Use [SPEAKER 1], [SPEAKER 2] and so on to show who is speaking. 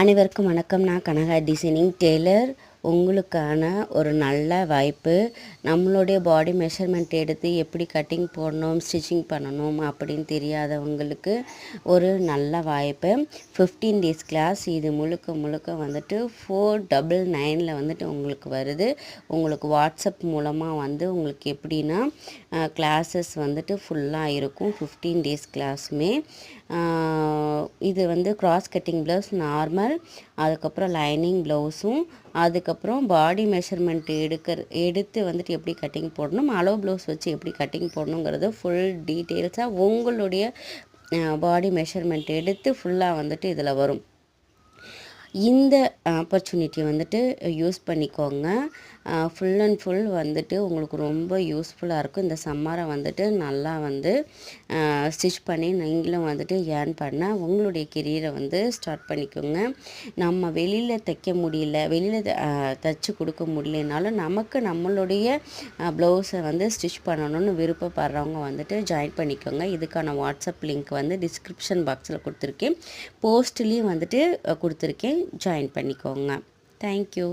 [SPEAKER 1] அனைவருக்கும் வணக்கம். நான் கனகா டிசைனிங் டெய்லர். உங்களுக்கான ஒரு நல்ல வாய்ப்பு. நம்மளுடைய பாடி மெஷர்மெண்ட் எடுத்து எப்படி கட்டிங் போடணும் ஸ்டிச்சிங் பண்ணணும் அப்படின்னு தெரியாதவங்களுக்கு ஒரு நல்ல வாய்ப்பு. ஃபிஃப்டீன் டேஸ் கிளாஸ் இது முழுக்க முழுக்க வந்துட்டு ஃபோர் டபுள் நைனில் வந்துட்டு உங்களுக்கு வருது. உங்களுக்கு வாட்ஸ்அப் மூலமாக வந்து உங்களுக்கு எப்படின்னா கிளாஸஸ் வந்துட்டு ஃபுல்லாக இருக்கும் ஃபிஃப்டீன் டேஸ் கிளாஸுமே இது வந்து கிராஸ் கட்டிங் ப்ளவுஸ் நார்மல் அதுக்கப்புறம் லைனிங் ப்ளவுஸும் அதுக்கப்புறம் பாடி மெஷர்மெண்ட் எடுக்கிற எடுத்து வந்துட்டு எப்படி கட்டிங் போடணும் அளவு ப்ளவுஸ் வச்சு எப்படி கட்டிங் போடணுங்கிறது ஃபுல் டீட்டெயில்ஸாக உங்களுடைய பாடி மெஷர்மெண்ட் எடுத்து ஃபுல்லாக வந்துட்டு இதில் வரும். இந்த ஆப்பர்ச்சுனிட்டி வந்துட்டு யூஸ் பண்ணிக்கோங்க. ஃபுல் அண்ட் ஃபுல் வந்துட்டு உங்களுக்கு ரொம்ப யூஸ்ஃபுல்லாக இருக்கும். இந்த சம்மரை வந்துட்டு நல்லா வந்து ஸ்டிச் பண்ணி நீங்களும் வந்துட்டு ஏர்ன் பண்ண உங்களுடைய கெரியரை வந்து ஸ்டார்ட் பண்ணிக்கோங்க. நம்ம வெளியில் தைக்க முடியல வெளியில் தைச்சி கொடுக்க முடியலனாலும் நமக்கு நம்மளுடைய ப்ளவுஸை வந்து ஸ்டிச் பண்ணணும்னு விருப்பப்படுறவங்க வந்துட்டு ஜாயின் பண்ணிக்கோங்க. இதுக்கான வாட்ஸ்அப் லிங்க் வந்து டிஸ்கிரிப்ஷன் பாக்ஸில் கொடுத்துருக்கேன். போஸ்ட்லேயும் வந்துட்டு கொடுத்துருக்கேன். ஜாயின் பண்ணிக்கோங்க. தேங்க்யூ